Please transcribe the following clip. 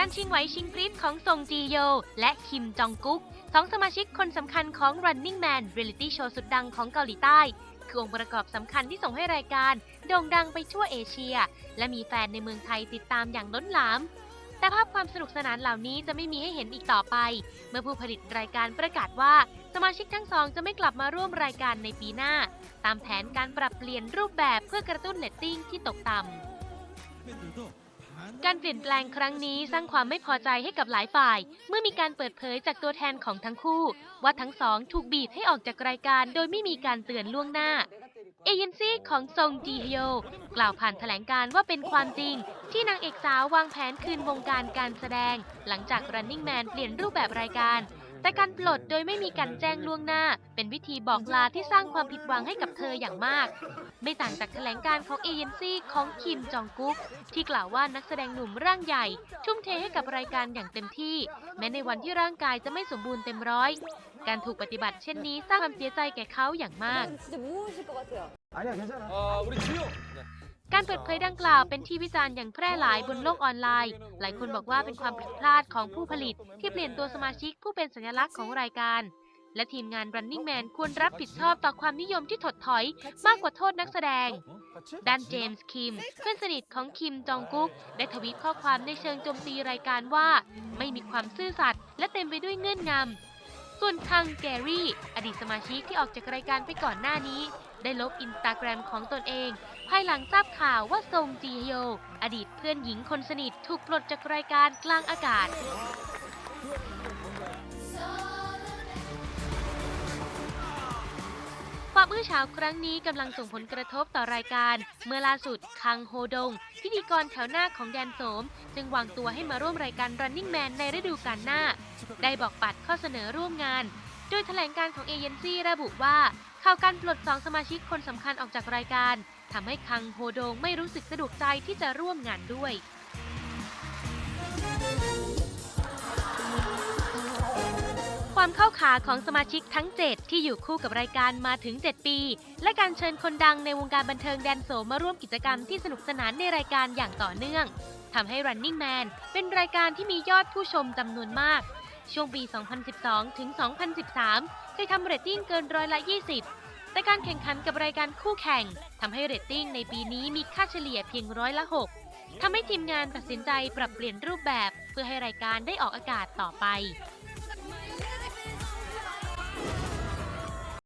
การชิงไหวชิงพริบของซงจีโย และคิมจองกุ๊กสองสมาชิกคนสำคัญของ Running Man Reality Show สุดดังของเกาหลีใต้ คือองค์ประกอบสำคัญที่ส่งให้รายการ โด่งดังไปทั่วเอเชีย และมีแฟนในเมืองไทยติดตามอย่างล้นหลาม แต่ภาพความสนุกสนานเหล่านี้จะไม่มีให้เห็นอีกต่อไป เมื่อผู้ผลิตรายการประกาศว่า สมาชิกทั้งสองจะไม่กลับมาร่วมรายการในปีหน้า ตามแผนการปรับเปลี่ยนรูปแบบเพื่อกระตุ้นเลตติ้งที่ตกต่ำ การเปลี่ยนแปลงครั้งนี้สร้างความไม่พอใจให้กับหลายฝ่าย เมื่อมีการเปิดเผยจากตัวแทนของทั้งคู่ ว่าทั้งสองถูกบีบให้ออกจากรายการโดยไม่มีการเตือนล่วงหน้า เอเจนซี่ของซงจีฮโยกล่าวผ่านแถลงการว่าเป็นความจริง ที่นางเอกสาววางแผนคืนวงการการแสดง หลังจาก Running Man เปลี่ยนรูปแบบรายการ แต่การปลดโดยไม่มีการแจ้งล่วงหน้า เป็นวิธีบอกลาที่สร้างความผิดหวังให้กับเธออย่างมาก ไม่ต่างจากแถลงการของเอเจนซี่ของคิมจองกุ๊กที่กล่าวว่านักแสดงหนุ่มร่างใหญ่ ทุ่มเทให้กับรายการอย่างเต็มที่ แม้ในวันที่ร่างกายจะไม่สมบูรณ์เต็มร้อย การถูกปฏิบัติเช่นนี้สร้างความเสียใจแก่เขาอย่างมาก 진짜 무서우실 것 같아요. 아니야 괜찮아. 아, 우리 지효. การเปิดเผยดังกล่าวเป็นที่วิจารณ์อย่างแพร่หลายบนโลกออนไลน์ หลายคนบอกว่าเป็นความผิดพลาดของผู้ผลิต ที่เปลี่ยนตัวสมาชิกผู้เป็นสัญลักษณ์ของรายการ และทีมงาน Running Man ควรรับผิดชอบต่อความนิยมที่ถดถอย มากกว่าโทษนักแสดงด้านเจมส์คิม เพื่อนสนิทของคิมจองกุ๊กได้ทวีตข้อความในเชิงโจมตีรายการว่า ไม่มีความซื่อสัตย์และเต็มไปด้วยเงื่อนงำ ส่วนคังแกรี่ อดีตสมาชิกที่ออกจากรายการไปก่อนหน้านี้ ได้ลบอินสตาแกรมของตนเอง ภายหลังทราบข่าวว่าซงจีฮโย อดีตเพื่อนหญิงคนสนิทถูกปลดจากรายการกลางอากาศ ความอื้อฉาครั้งนี้กำลังส่งผลกระทบต่อรายการ เมื่อล่าสุด คังโฮดง พิธีกรแถวหน้าของแดนโสม จึงวางตัวให้มาร่วมรายการ Running Man ในฤดูกาลหน้า ได้บอกปัดข้อเสนอร่วมงาน โดยแถลงการของเอเจนซี่ระบุว่า ข่าวการปลดสองสมาชิกคนสำคัญออกจากรายการทำให้คังโฮดงไม่รู้สึกสะดวกใจที่จะร่วมงานด้วย ความเข้าขาของสมาชิกทั้ง 7 ที่อยู่คู่กับรายการมาถึง 7 ปี และการเชิญคนดังในวงการบันเทิงแดนโสมมาร่วมกิจกรรมที่สนุกสนานในรายการอย่างต่อเนื่องทำให้ Running Man เป็นรายการที่มียอดผู้ชมจำนวนมาก ช่วงปี 2012 ถึง 2013 เคยทำเรตติ้งเกินร้อยละ 20 แต่การแข่งขันกับรายการคู่แข่งทำให้เรตติ้งในปีนี้มีค่าเฉลี่ยเพียงร้อยละ 6ทำให้ทีมงานตัดสินใจปรับเปลี่ยนรูปแบบเพื่อให้รายการได้ออกอากาศต่อไป